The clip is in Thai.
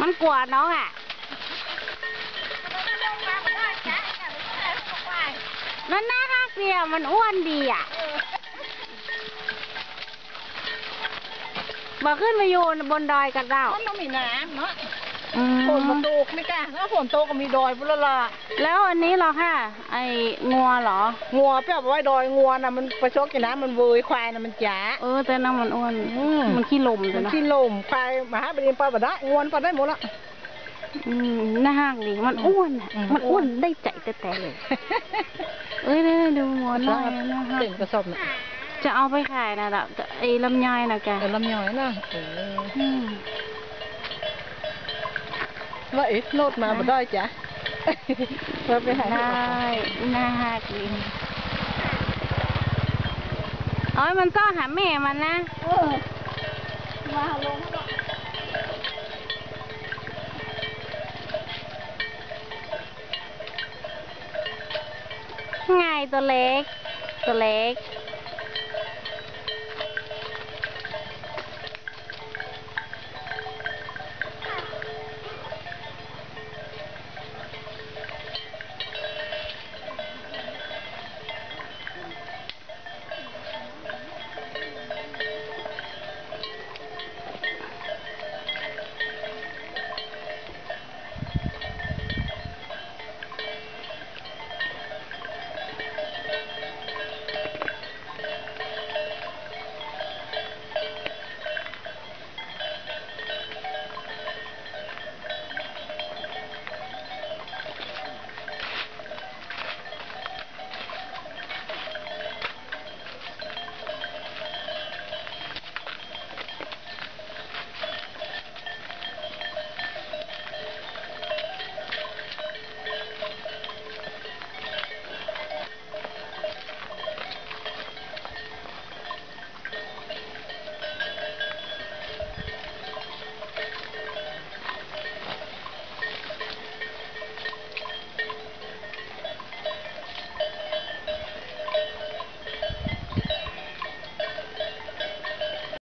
มันกลัวน้องอะ มันน่ารักเดีอะมันอ้วนดีอะมาขึ้นมาอยู่บนดอยกันเรามันต้องมีน้ำเนาะ ฝนมันมตกไม่กล้าถ้าฝนตกก็มีดอยพุ่นละละแล้วอันนี้เหรอค่ะ ไอ้งัวเหรอ งัวเปรียบไว้ดอยงัวน่ะมันประชดกินน้ำมันเวยควายน่ะมันจ๋าเออแต่น้ำมันอ้วนมันขี้ลมมัใช่นไหมขี้ลมควายมาหาบดีนปลาบได้งวนปลาได้หมดละ อืมน่ารักดีมันอ้วนอะอืม มันอ้วนได้ใจแต่แต่เลย เอ้ยเด้อดูงัวหน่อยนะคะเต็มกระสอบน่ะจะเอาไปขายนะดอกไอ้ลำไยนะแกเออลำย่อยนะเอออืม ว่าเอ๊ะโนดมาบ่ได้จ้ะเราไปหาได้น่ารักดีเอ้ยมันซ่อนหาแม่มันนะเออมาลงแล้วไงตัวเล็ก ตัวเล็ก